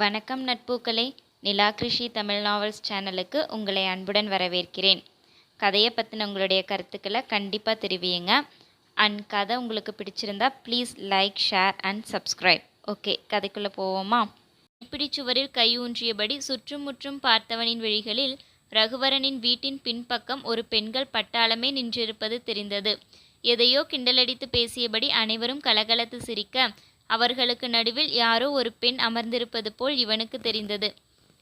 வணக்கம் நட்பூக்களே. நிலா கிருஷி தமிழ் நாவல்ஸ் சேனலுக்கு உங்களை அன்புடன் வரவேற்கிறேன். கதையை பற்றின உங்களுடைய கருத்துக்களை கண்டிப்பாக தெரிவியுங்க. அண்ட் கதை உங்களுக்கு பிடிச்சிருந்தா please like share and subscribe okay கதைக்குள்ளே போவோமா? இப்படி சுவரில் கை ஊன்றியபடி பார்த்தவனின் வழிகளில் ரகுவரனின் வீட்டின் பின்பக்கம் ஒரு பெண்கள் பட்டாளமே நின்றிருப்பது தெரிந்தது. எதையோ கிண்டலடித்து பேசியபடி அனைவரும் கலகலத்து சிரிக்க அவர்களுக்கு நடுவில் யாரோ ஒரு பெண் அமர்ந்திருப்பது போல் இவனுக்கு தெரிந்தது.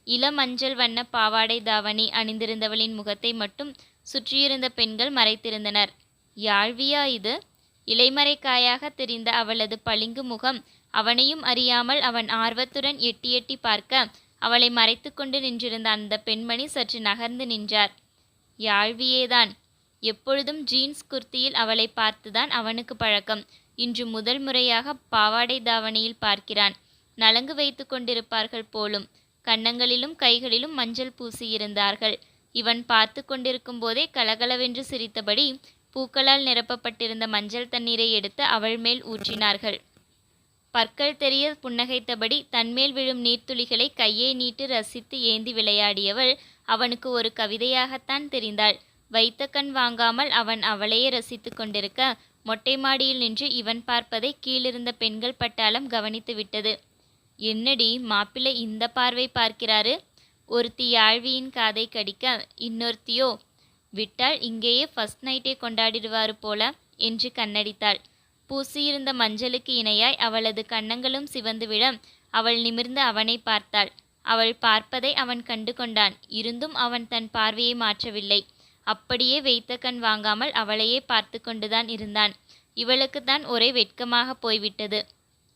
இளமஞ்சள் வண்ண பாவாடை தாவணி அணிந்திருந்தவளின் முகத்தை மட்டும் சுற்றியிருந்த பெண்கள் மறைத்திருந்தனர். யாழ்வியா இது? இலைமறைக்காயாக தெரிந்த அவளது பளிங்கு முகம் அவனையும் அறியாமல் அவன் ஆர்வத்துடன் எட்டி எட்டி பார்க்க அவளை மறைத்து கொண்டு நின்றிருந்த அந்த பெண்மணி சற்று நகர்ந்து நின்றார். யாழ்வியேதான். எப்பொழுதும் ஜீன்ஸ் குர்த்தியில் அவளை பார்த்துதான் அவனுக்கு பழக்கம். இன்று முதல் முறையாக பாவாடை தாவணியில் பார்க்கிறான். நலங்கு வைத்து கொண்டிருப்பார்கள் போலும் கன்னங்களிலும் கைகளிலும் மஞ்சள் பூசியிருந்தார்கள். இவன் பார்த்து கொண்டிருக்கும் போதே கலகலவென்று சிரித்தபடி பூக்களால் நிரப்பப்பட்டிருந்த மஞ்சள் தண்ணீரை எடுத்து அவள் மேல் ஊற்றினார்கள். பற்கள் தெரிய புன்னகைத்தபடி தன்மேல் விழும் நீர்த்துளிகளை கையை நீட்டு ரசித்து ஏந்தி விளையாடியவள் அவனுக்கு ஒரு கவிதையாகத்தான் தெரிந்தாள். வைத்த கண் வாங்காமல் அவன் அவளையே ரசித்து கொண்டிருக்க மொட்டை மாடியில் நின்று இவன் பார்ப்பதை கீழிருந்த பெண்கள் பட்டாளம் கவனித்து விட்டது. என்னடி மாப்பிள்ளை இந்த பார்வை பார்க்கிறாரு? ஒருத்தி யாழ்வியின் காதை கடிக்க இன்னொருத்தியோ? விட்டால் இங்கேயே ஃபர்ஸ்ட் நைட்டே கொண்டாடிடுவாரு போல என்று கண்ணடித்தாள். பூசியிருந்த மஞ்சளுக்கு இணையாய் அவளது கன்னங்களும் சிவந்துவிட அவள் நிமிர்ந்து அவனை பார்த்தாள். அவள் பார்ப்பதை அவன் கண்டு கொண்டான். இருந்தும் அவன் தன் பார்வையை மாற்றவில்லை. அப்படியே வைத்த கண் வாங்காமல் அவளையே பார்த்து கொண்டுதான் இருந்தான். இவளுக்கு தான் ஒரே வெட்கமாக போய்விட்டது.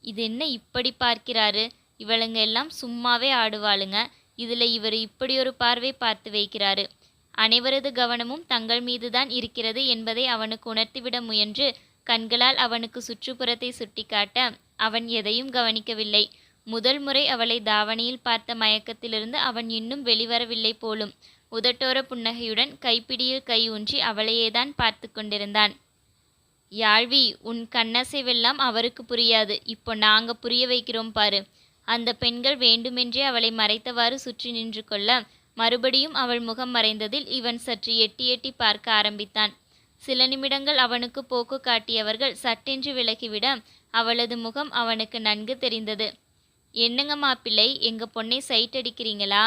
இது என்ன இப்படி பார்க்கிறாரு? இவளுங்க எல்லாம் சும்மாவே ஆடுவாளுங்க. இதில் இவர் இப்படி ஒரு பார்வை பார்த்து வைக்கிறாரு. அனைவரது கவனமும் தங்கள் மீதுதான் இருக்கிறது என்பதை அவனுக்கு உணர்த்திவிட முயன்று கண்களால் அவனுக்கு சுற்றுப்புறத்தை சுட்டிக்காட்ட அவன் எதையும் கவனிக்கவில்லை. முதல் முறை அவளை தாவணியில் பார்த்த மயக்கத்திலிருந்து அவன் இன்னும் வெளிவரவில்லை போலும். உதட்டோர புன்னகையுடன் கைப்பிடியில் கை ஊன்றி அவளையேதான் பார்த்து கொண்டிருந்தான். யாழ்வி உன் கண்ணசைவெல்லாம் அவருக்கு புரியாது. இப்போ நாங்க புரிய வைக்கிறோம் பாரு. அந்த பெண்கள் வேண்டுமென்றே அவளை மறைத்தவாறு சுற்றி நின்று கொள்ள மறுபடியும் அவள் முகம் மறைந்ததில் இவன் சற்று எட்டி எட்டி பார்க்க ஆரம்பித்தான். சில நிமிடங்கள் அவனுக்கு போக்கு காட்டியவர்கள் சட்டென்று விலகிவிட அவளது முகம் அவனுக்கு நன்கு தெரிந்தது. என்னங்க மாப்பிள்ளை எங்க பொண்ணை சைட் அடிக்கிறீங்களா?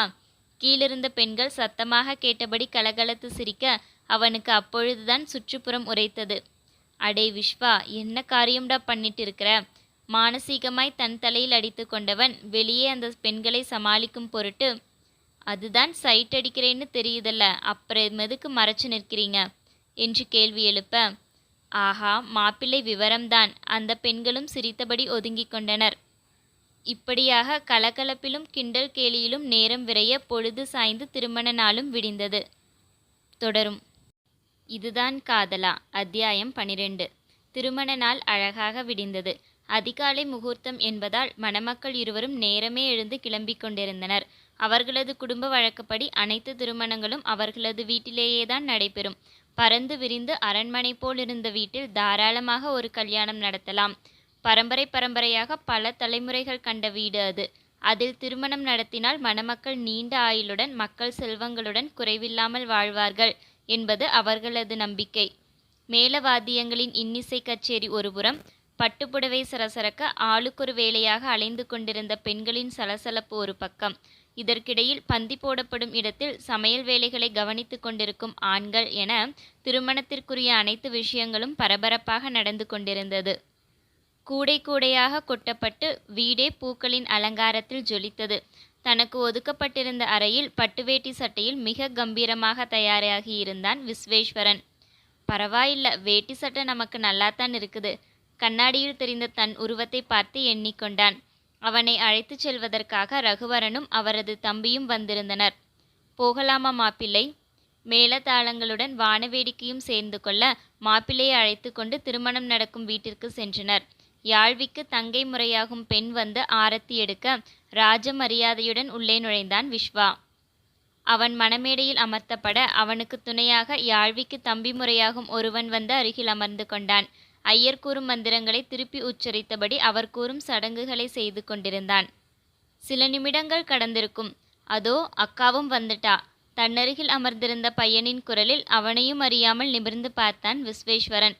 கீழிருந்த பெண்கள் சத்தமாக கேட்டபடி கலகலத்து சிரிக்க அவனுக்கு அப்பொழுதுதான் சுற்றுப்புறம் உரைத்தது. அடே விஸ்வா என்ன காரியம்டா பண்ணிட்டு இருக்கிற மானசீகமாய் தன் தலையில் அடித்து கொண்டவன் வெளியே அந்த பெண்களை சமாளிக்கும் பொருட்டு அதுதான் சைட் அடிக்கிறேன்னு தெரியுதல்ல அப்புறம் எதுக்கு மறைச்சு நிற்கிறீங்க என்று கேள்வி எழுப்ப ஆஹா மாப்பிள்ளை விவரம்தான் அந்த பெண்களும் சிரித்தபடி ஒதுங்கிக் கொண்டனர். இப்படியாக கலகலப்பிலும் கிண்டல் கேலியிலும் நேரம் விரைய பொழுது சாய்ந்து திருமண நாளும் விடிந்தது. தொடரும். இதுதான் காதலா? அத்தியாயம் பனிரெண்டு. திருமண நாள் அழகாக விடிந்தது. அதிகாலை முகூர்த்தம் என்பதால் மணமக்கள் இருவரும் நேரமே எழுந்து கிளம்பிக் கொண்டிருந்தனர். அவர்களது குடும்ப வழக்கப்படி அனைத்து திருமணங்களும் அவர்களது வீட்டிலேயேதான் நடைபெறும். பறந்து விரிந்து அரண்மனை போல் இருந்த வீட்டில் தாராளமாக ஒரு கல்யாணம் நடத்தலாம். பரம்பரை பரம்பரையாக பல தலைமுறைகள் கண்ட வீடு அது. அதில் திருமணம் நடத்தினால் மணமக்கள் நீண்ட ஆயுளுடன் மக்கள் செல்வங்களுடன் குறைவில்லாமல் வாழ்வார்கள் என்பது அவர்களது நம்பிக்கை. மேலவாத்தியங்களின் இன்னிசை கச்சேரி ஒருபுறம் பட்டுப்புடவை சரசரக்க ஆளுக்கொரு வேலையாக அலைந்து கொண்டிருந்த பெண்களின் சலசலப்பு ஒரு பக்கம். இதற்கிடையில் பந்தி போடப்படும் இடத்தில் சமையல் வேலைகளை கவனித்து கொண்டிருக்கும் ஆண்கள் என திருமணத்திற்குரிய அனைத்து விஷயங்களும் பரபரப்பாக நடந்து கொண்டிருந்தது. கூடை கூடையாக கொட்டப்பட்டு வீடே பூக்களின் அலங்காரத்தில் ஜொலித்தது. தனக்கு ஒதுக்கப்பட்டிருந்த அறையில் பட்டுவேட்டி சட்டையில் மிக கம்பீரமாக தயாராகி இருந்தான் விஸ்வேஸ்வரன். பரவாயில்ல வேட்டி சட்டை நமக்கு நல்லாத்தான் இருக்குது. கண்ணாடியில் தெரிந்த தன் உருவத்தை பார்த்து எண்ணிக்கொண்டான். அவனை அழைத்துச் செல்வதற்காக ரகுவரனும் அவரது தம்பியும் வந்திருந்தனர். போகலாமா மாப்பிள்ளை? மேளதாளங்களுடன் வானவேடிக்கையும் சேர்ந்து கொள்ள மாப்பிள்ளையை அழைத்து கொண்டு திருமணம் நடக்கும் வீட்டிற்கு சென்றனர். யாழ்விக்கு தங்கை முறையாகும் பெண் வந்து ஆரத்தி எடுக்க ராஜ மரியாதையுடன் உள்ளே நுழைந்தான் விஸ்வா அவன் மணமேடையில் அமர்த்தப்பட அவனுக்கு துணையாக யாழ்விக்கு தம்பி முறையாகும் ஒருவன் வந்து அருகில் அமர்ந்து கொண்டான். ஐயர் கூறும் மந்திரங்களை திருப்பி உச்சரித்தபடி அவர் கூறும் சடங்குகளை செய்து கொண்டிருந்தான். சில நிமிடங்கள் கடந்திருக்கும். அதோ அக்காவும் வந்துட்டா. தன்னருகில் அமர்ந்திருந்த பையனின் குரலில் அவனையும் அறியாமல் நிமிர்ந்து பார்த்தான் விஸ்வேஸ்வரன்.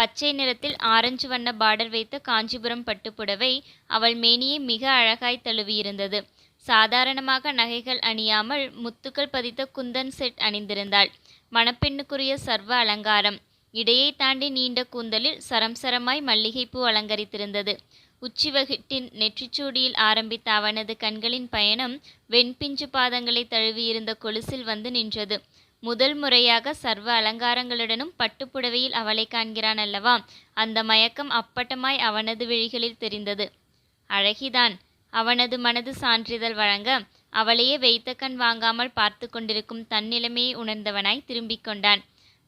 பச்சை நிறத்தில் ஆரஞ்சு வண்ண பார்டர் வைத்த காஞ்சிபுரம் பட்டுப்புடவை அவள் மேனியை மிக அழகாய் தழுவியிருந்தது. சாதாரணமாக நகைகள் அணியாமல் முத்துக்கள் பதித்த குந்தன் செட் அணிந்திருந்தாள். மணப்பெண்ணுக்குரிய சர்வ அலங்காரம். இடையை தாண்டி நீண்ட கூந்தலில் சரம் சரமாய் மல்லிகைப்பூ அலங்கரித்திருந்தது. உச்சிவகிட்டின் நெற்றிச்சூடியில் ஆரம்பித்த அவனது கண்களின் பயணம் வெண்பிஞ்சு பாதங்களை தழுவியிருந்த கொலுசில் வந்து நின்றது. முதல் முறையாக சர்வ அலங்காரங்களுடனும் பட்டுப்புடவையில் அவளை காண்கிறான் அல்லவா? அந்த மயக்கம் அப்பட்டமாய் அவனது விழிகளில் தெரிந்தது. அழகிதான். அவனது மனது சான்றிதழ் வழங்க அவளையே வைத்த கண் வாங்காமல் பார்த்து கொண்டிருக்கும் தன் நிலைமையை உணர்ந்தவனாய் திரும்பிக் கொண்டான்.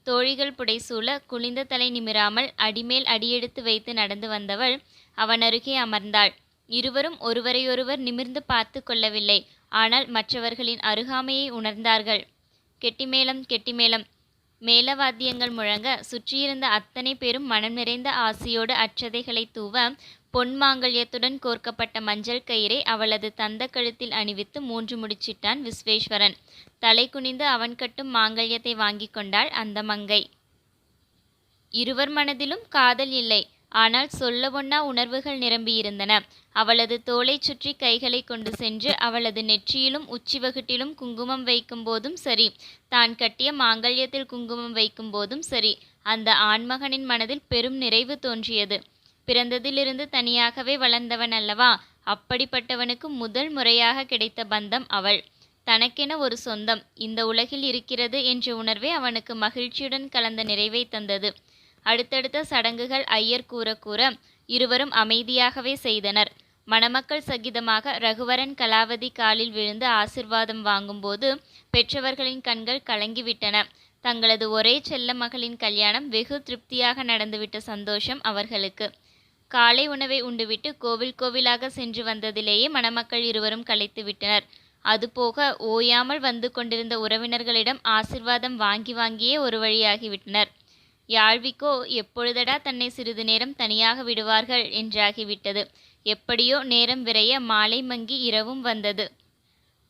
தோழிகள் புடைசூழ குளிந்த தலை நிமிராமல் அடிமேல் அடியெடுத்து வைத்து நடந்து வந்தவள் அவன் அருகே அமர்ந்தாள். இருவரும் ஒருவரையொருவர் நிமிர்ந்து பார்த்து கொள்ளவில்லை. ஆனால் மற்றவர்களின் அருகாமையை உணர்ந்தார்கள். கெட்டிமேளம் கெட்டிமேளம். மேளவாத்தியங்கள் முழங்க சுற்றியிருந்த அத்தனை பேரும் மனம் நிறைந்த ஆசையோடு அச்சதைகளை தூவ பொன் மாங்கல்யத்துடன் கோர்க்கப்பட்ட மஞ்சள் கயிறை அவளது தந்த கழுத்தில் அணிவித்து மூன்று முடிச்சிட்டான் விஸ்வேஸ்வரன். தலை குனிந்து அவன் கட்டும் மாங்கல்யத்தை வாங்கி கொண்டாள் அந்த மங்கை. இருவர் மனதிலும் காதல் இல்லை. ஆனால் சொல்ல உணர்வுகள் நிரம்பியிருந்தன. அவளது தோளைச் சுற்றி கைகளை கொண்டு சென்று அவளது நெற்றியிலும் உச்சிவகுட்டிலும் குங்குமம் வைக்கும் போதும் சரி. தான் கட்டிய மாங்கல்யத்தில் குங்குமம் வைக்கும் போதும் சரி. அந்த ஆண்மகனின் மனதில் பெரும் நிறைவு தோன்றியது. பிறந்ததிலிருந்து தனியாகவே வளர்ந்தவன் அல்லவா? அப்படிப்பட்டவனுக்கு முதல் முறையாக கிடைத்த பந்தம் அவள். தனக்கென ஒரு சொந்தம். இந்த உலகில் இருக்கிறது என்ற உணர்வே அவனுக்கு மகிழ்ச்சியுடன் கலந்த நிறைவை தந்தது. அடுத்தடுத்த சடங்குகள் ஐயர் கூற கூற இருவரும் அமைதியாகவே செய்தனர். மணமக்கள் சகிதமாக ரகுவரன் கலாவதி காலில் விழுந்து ஆசிர்வாதம் வாங்கும்போது பெற்றவர்களின் கண்கள் கலங்கிவிட்டன. தங்களது ஒரே செல்ல மகளின் கல்யாணம் வெகு திருப்தியாக நடந்துவிட்ட சந்தோஷம் அவர்களுக்கு. காலை உணவை உண்டுவிட்டு கோவில் கோவிலாக சென்று வந்ததிலேயே மணமக்கள் இருவரும் களைத்து விட்டனர். அதுபோக ஓயாமல் வந்து கொண்டிருந்த உறவினர்களிடம் ஆசிர்வாதம் வாங்கி வாங்கியே ஒரு வழியாகிவிட்டனர். யாழ்விக்கோ எப்பொழுதடா தன்னை சிறிது நேரம் தனியாக விடுவார்கள் என்றாகிவிட்டது. எப்படியோ நேரம் விரைய மாலை மங்கி இரவும் வந்தது.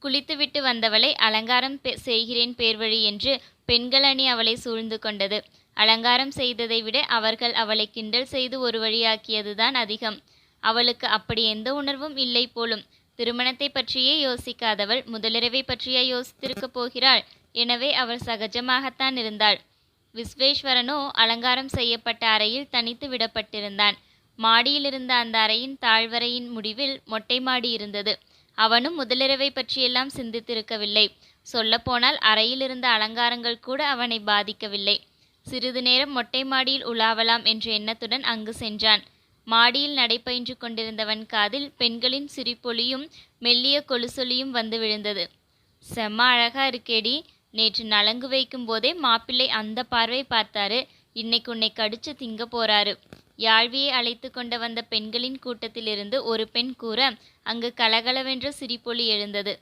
குளித்துவிட்டு வந்தவளை அலங்காரம் செய்கிறேன் பேர்வழி என்று பெண்கள் அணி அவளை சூழ்ந்து கொண்டது. அலங்காரம் செய்ததை விட அவர்கள் அவளை கிண்டல் செய்து ஒரு வழியாக்கியதுதான் அதிகம். அவளுக்கு அப்படி எந்த உணர்வும் இல்லை போலும். திருமணத்தை பற்றியே யோசிக்காதவள் முதலிரவை பற்றியே யோசித்திருக்கப் போகிறாள். எனவே அவள் சகஜமாகத்தான் இருந்தாள். விஸ்வேஸ்வரனோ அலங்காரம் செய்யப்பட்ட அறையில் தனித்து விடப்பட்டிருந்தான். மாடியில் இருந்த அந்த அறையின் தாழ்வறையின் முடிவில் மொட்டை மாடி இருந்தது. அவனும் முதலிரவை பற்றியெல்லாம் சிந்தித்திருக்கவில்லை. சொல்லப்போனால் அறையில் இருந்த அலங்காரங்கள் கூட அவனை பாதிக்கவில்லை. சிறிது நேரம் மொட்டை மாடியில் உலாவலாம் என்ற எண்ணத்துடன் அங்கு சென்றான். மாடியில் நடைபயின்று கொண்டிருந்தவன் காதில் பெண்களின் சிரிப்பொலியும் மெல்லிய கொலுசொலியும் வந்து விழுந்தது. செம்ம அழகா இருக்கேடி. நேற்று நலங்கு வைக்கும் போதே மாப்பிள்ளை அந்த பார்வை பார்த்தாரு. இன்னைக்கு உன்னை கடிச்சு திங்க போறாரு. யாழ்வியை அழைத்து கொண்டு வந்த பெண்களின் கூட்டத்திலிருந்து ஒரு பெண் கூற அங்கு கலகலவென்ற சிரிப்பொலி எழுந்தது.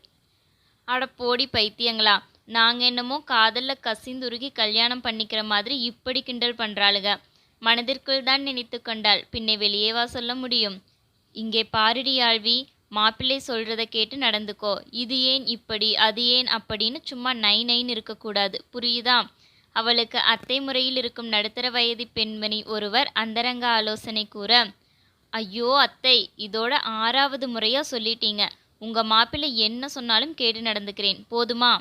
அட போடி பைத்தியங்களா! நாங்க என்னமோ காதல்ல கசிந்துருகி கல்யாணம் பண்ணிக்கிற மாதிரி இப்படி கிண்டல் பண்றாளுக. மனதிற்குள் தான் நினைத்து கொண்டாள். பின்னை வெளியேவா சொல்ல முடியும். இங்கே பாருடி ஆழ்வி மாப்பிள்ளை சொல்கிறத கேட்டு நடந்துக்கோ. இது ஏன் இப்படி? அது ஏன் அப்படின்னு சும்மா நை நைன்னு இருக்கக்கூடாது. புரியுதா? அவளுக்கு அத்தை முறையில் இருக்கும் நடுத்தர வயது பெண்மணி ஒருவர் அந்தரங்க ஆலோசனை கூற ஐயோ அத்தை இதோட ஆறாவது முறையா சொல்லிட்டீங்க. உங்க மாப்பிள்ளை என்ன சொன்னாலும் கேட்டு நடந்துக்கிறேன். போதுமா?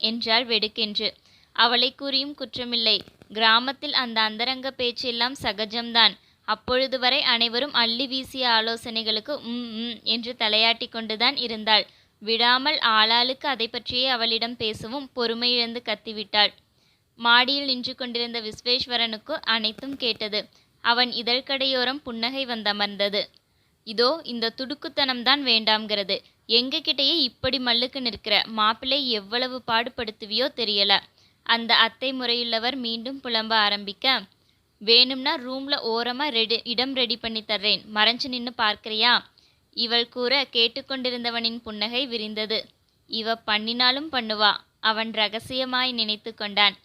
என்றாள் வெடுக்கென்று. அவளை கூறியும் குற்றமில்லை. கிராமத்தில் அந்த அந்தரங்க பேச்செல்லாம் சகஜம்தான். அப்பொழுது வரை அனைவரும் அள்ளி வீசிய ஆலோசனைகளுக்கு உம் உம் என்று தலையாட்டி கொண்டுதான் இருந்தாள். விடாமல் ஆளாளுக்கு அதை பற்றியே அவளிடம் பேசவும் பொறுமையிழந்து கத்திவிட்டாள். மாடியில் நின்று கொண்டிருந்த விஸ்வேஸ்வரனுக்கு அனைத்தும் கேட்டது. அவன் இதழ்கடையோரம் புன்னகை வந்தமர்ந்தது. இதோ இந்த துடுக்குத்தனம்தான் வேண்டாம்கிறது எங்ககிட்டயே இப்படி மல்லுக்கு நிற்கிற மாப்பிள்ளை எவ்வளவு பாடுபடுத்துவியோ தெரியல. அந்த அத்தை முறையுள்ளவர் மீண்டும் புலம்ப ஆரம்பிக்க வேணும்னா ரூம்ல ஓரமா ரெடி இடம் ரெடி பண்ணி தர்றேன். மறைஞ்சு நின்று பார்க்கிறியா? இவள் கூற கேட்டுக்கொண்டிருந்தவனின் புன்னகை விரிந்தது. இவ பண்ணினாலும் பண்ணுவா. அவன் ரகசியமாய் நினைத்து கொண்டான்.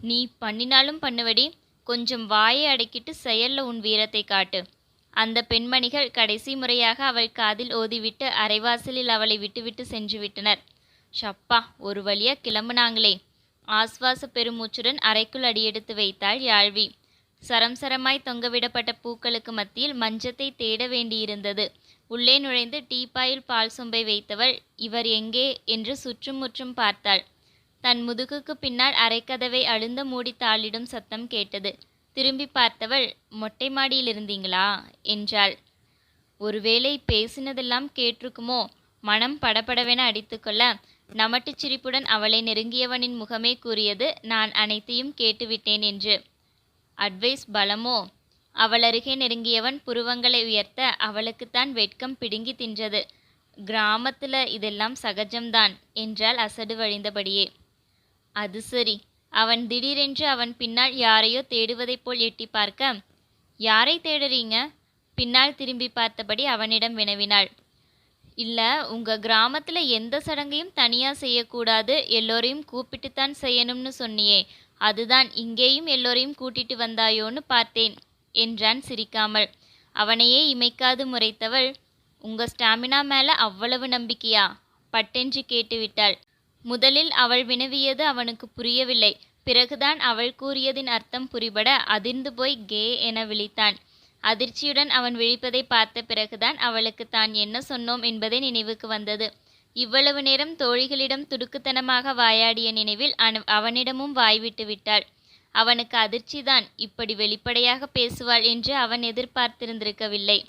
நீ பண்ணினாலும் பண்ணுவடி. கொஞ்சம் வாயை அடக்கிட்டு செயல்ல உன் வீரத்தை காட்டு. அந்த பெண்மணிகள் கடைசி முறையாக அவள் காதில் ஓதிவிட்டு அரைவாசலில் அவளை விட்டுவிட்டு சென்று விட்டனர். ஷப்பா ஒரு வழியா கிளம்புனாங்களே. ஆஸ்வாச பெருமூச்சுடன் அறைக்குள் அடியெடுத்து வைத்தாள் யாழ்வி. சரம் சரமாய் தொங்கவிடப்பட்ட பூக்களுக்கு மத்தியில் மஞ்சத்தை தேட வேண்டியிருந்தது. உள்ளே நுழைந்து டீப்பாயில் பால் சொம்பை வைத்தவள் இவர் எங்கே? என்று சுற்றும் முற்றும் பார்த்தாள். தன் முதுகுக்கு பின்னால் அரைக்கதவை அழுந்த மூடி தாளிடும் சத்தம் கேட்டது. திரும்பி பார்த்தவள் மொட்டை மாடியில் இருந்தீங்களா? என்றாள். ஒருவேளை பேசினதெல்லாம் கேட்டிருக்குமோ? மனம் படபடவென அடித்துக்கொள்ள நமட்டுச் சிரிப்புடன் அவளை நெருங்கியவனின் முகமே கூறியது நான் அனைத்தையும் கேட்டுவிட்டேன் என்று. அட்வைஸ் பலமோ? அவள் அருகே நெருங்கியவன் புருவங்களை உயர்த்த அவளுக்குத்தான் வெட்கம் பிடுங்கி தின்றது. கிராமத்துல இதெல்லாம் சகஜம்தான் என்றால் அசடு வழிந்தபடியே. அது சரி அவன் திடீரென்று அவன் பின்னால் யாரையோ தேடுவதைப் போல் எட்டி பார்க்க யாரை தேடுறீங்க? பின்னால் திரும்பி பார்த்தபடி அவனிடம் வினவினாள். இல்லை உங்கள் கிராமத்தில் எந்த சடங்கையும் தனியாக செய்யக்கூடாது எல்லோரையும் கூப்பிட்டுத்தான் செய்யணும்னு சொன்னியே அதுதான் இங்கேயும் எல்லோரையும் கூட்டிட்டு வந்தாயோன்னு பார்த்தேன் என்றான் சிரிக்காமல். அவனையே இமைக்காது முறைத்தவள் உங்க ஸ்டாமினா மேல அவ்வளவு நம்பிக்கையா? பட்டென்று கேட்டுவிட்டாள். முதலில் அவள் வினவியது அவனுக்கு புரியவில்லை. பிறகுதான் அவள் கூறியதின் அர்த்தம் புரிபட அதிர்ந்து போய் கே என விழித்தான். அதிர்ச்சியுடன் அவன் விழிப்பதை பார்த்த பிறகுதான் அவளுக்கு தான் என்ன சொன்னோம் என்பதே நினைவுக்கு வந்தது. இவ்வளவு நேரம் தோழிகளிடம் துடுக்குத்தனமாக வாயாடிய நினைவில் அன- அவனிடமும் வாய்விட்டு விட்டாள். அவனுக்கு அதிர்ச்சிதான் இப்படி வெளிப்படையாக பேசுவாள் என்று அவன் எதிர்பார்த்திருந்திருக்கவில்லை.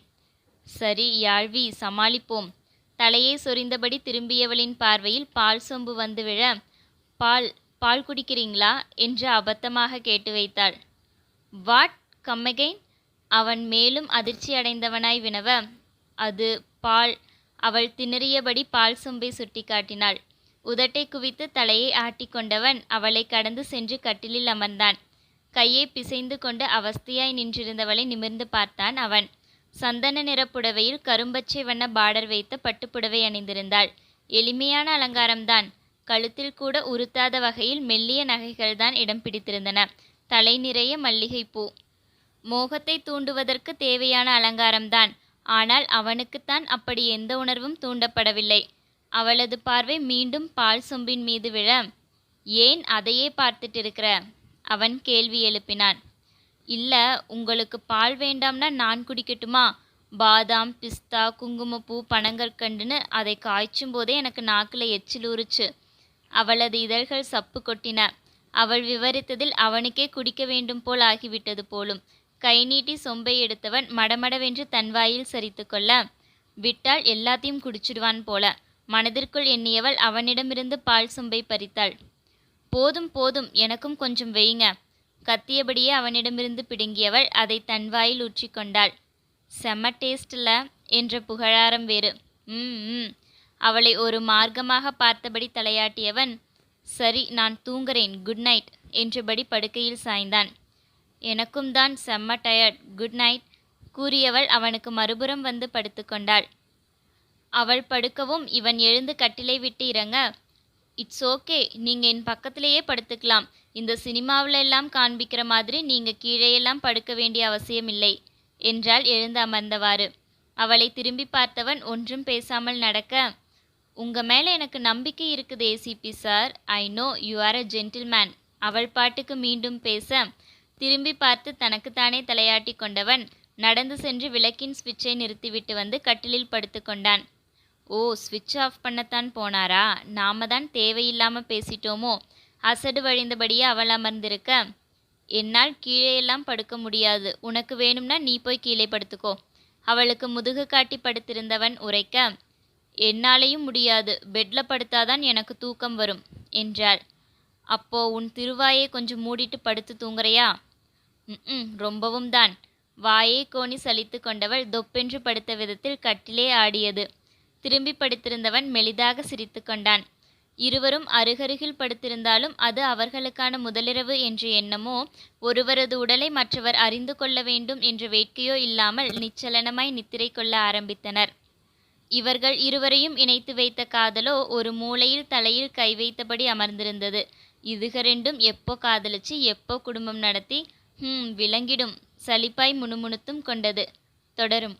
சரி யாழ்வி சமாளிப்போம். தலையை சொரிந்தபடி திரும்பியவளின் பார்வையில் பால் சொம்பு வந்து விழ பால் பால் குடிக்கிறீங்களா? என்று அபத்தமாக கேட்டு வைத்தாள். வாட்? கம்மகைன் அவன் மேலும் அதிர்ச்சி அடைந்தவனாய் வினவ அது பால் அவள் திணறியபடி பால் சொம்பை சுட்டிக்காட்டினாள் உதட்டை குவித்து தலையை ஆட்டிக்கொண்டவன் அவளை கடந்து சென்று கட்டிலில் அமர்ந்தான். கையை பிசைந்து கொண்டு அவஸ்தியாய் நின்றிருந்தவளை நிமிர்ந்து பார்த்தான் அவன். சந்தன நிற புடவையில் கரும்பச்சை வண்ண பார்டர் வைத்த பட்டுப்புடவை அணிந்திருந்தாள். எளிமையான அலங்காரம்தான். கழுத்தில் கூட உறுத்தாத வகையில் மெல்லிய நகைகள்தான் இடம் பிடித்திருந்தன. தலை நிறைய மல்லிகைப்பூ. மோகத்தை தூண்டுவதற்கு தேவையான அலங்காரம்தான். ஆனால் அவனுக்குத்தான் அப்படி எந்த உணர்வும் தூண்டப்படவில்லை. அவளது பார்வை மீண்டும் பால் சொம்பின் மீது விழ ஏன் அதையே பார்த்துட்டு இருக்கிற அவன் கேள்வி எழுப்பினான். இல்ல உங்களுக்கு பால் வேண்டாம்னா நான் குடிக்கட்டுமா? பாதாம் பிஸ்தா குங்குமப்பூ பனங்கற்கண்டுன்னு அதை காய்ச்சும் போதே எனக்கு நாக்கில் எச்சில் ஊறுச்சு. அவளது இதழ்கள் சப்பு கொட்டின. அவள் விவரித்ததில் அவனுக்கே குடிக்க வேண்டும் போல் ஆகிவிட்டது போலும். கை நீட்டி சொம்பை எடுத்தவன் மடமடவென்று தன் வாயில் சரித்து கொள்ள விட்டால் எல்லாத்தையும் குடிச்சிடுவான் போல. மனதிற்குள் எண்ணியவள் அவனிடமிருந்து பால் சொம்பை பறித்தாள். போதும் போதும் எனக்கும் கொஞ்சம் வையுங்க. கத்தியபடியே அவனிடமிருந்து பிடுங்கியவள் அதை தன் வாயில் ஊற்றிக்கொண்டாள் செம்ம டேஸ்ட்ல என்ற புகழாரம் வேறு. ம் ம். அவளை ஒரு மார்க்கமாக பார்த்தபடி தலையாட்டியவன் சரி நான் தூங்குறேன் குட் நைட் என்றபடி படுக்கையில் சாய்ந்தான். எனக்கும் தான் செம்ம டயர்ட் குட் நைட் கூறியவள் அவனுக்கு மறுபுறம் வந்து படுத்துக்கொண்டாள். அவள் படுக்கவும் இவன் எழுந்து கட்டிலை விட்டு இறங்க இட்ஸ் ஓகே நீங்கள் என் பக்கத்திலேயே படுத்துக்கலாம். இந்த சினிமாவில் எல்லாம் காண்பிக்கிற மாதிரி நீங்கள் கீழேயெல்லாம் படுக்க வேண்டிய அவசியம் இல்லை என்றாள் எழுந்து அமர்ந்தவாறு. அவளை திரும்பி பார்த்தவன் ஒன்றும் பேசாமல் நடக்க உங்கள் மேலே எனக்கு நம்பிக்கை இருக்குது ACP sir I know you are a gentleman அவள் பாட்டுக்கு மீண்டும் பேச திரும்பி பார்த்து தனக்குத்தானே தலையாட்டி கொண்டவன் நடந்து சென்று விளக்கின் ஸ்விட்சை நிறுத்திவிட்டு வந்து கட்டிலில் படுத்துக்கொண்டான் ஓ ஸ்விட்ச் ஆஃப் பண்ணத்தான் போனாரா? நாம தான் தேவையில்லாம பேசிட்டோமோ? அசடு வழிந்தபடியே அவள் அமர்ந்திருக்க. என்னால் கீழேயெல்லாம் படுக்க முடியாது. உனக்கு வேணும்னா நீ போய் கீழே படுத்துக்கோ. அவளுக்கு முதுகு காட்டி படுத்திருந்தவன் உரைக்க என்னாலேயும் முடியாது. பெட்ல படுத்தாதான் எனக்கு தூக்கம் வரும் என்றாள். அப்போ உன் திருவாயை கொஞ்சம் மூடிட்டு படுத்து தூங்குறையா? ம் ரொம்பவும் தான். வாயை கோணி சலித்து கொண்டவள் தொப்பென்று படுத்த விதத்தில் கட்டிலே ஆடியது. திரும்பி படுத்திருந்தவன் மெலிதாக சிரித்து கொண்டான். இருவரும் அருகருகில் படுத்திருந்தாலும் அது அவர்களுக்கான முதலிரவு என்ற எண்ணமோ ஒருவரது உடலை மற்றவர் அறிந்து கொள்ள வேண்டும் என்ற வேட்கையோ இல்லாமல் நிச்சலனமாய் நித்திரை கொள்ள ஆரம்பித்தனர். இவர்கள் இருவரையும் இணைத்து வைத்த காதலோ ஒரு மூலையில் தலையில் கை வைத்தபடி அமர்ந்திருந்தது. இதுக ரெண்டும் எப்போ காதலிச்சு எப்போ குடும்பம் நடத்தி ஹம் விளங்கிடும். சலிப்பாய் முணுமுணுத்தும் கொண்டது. தொடரும்.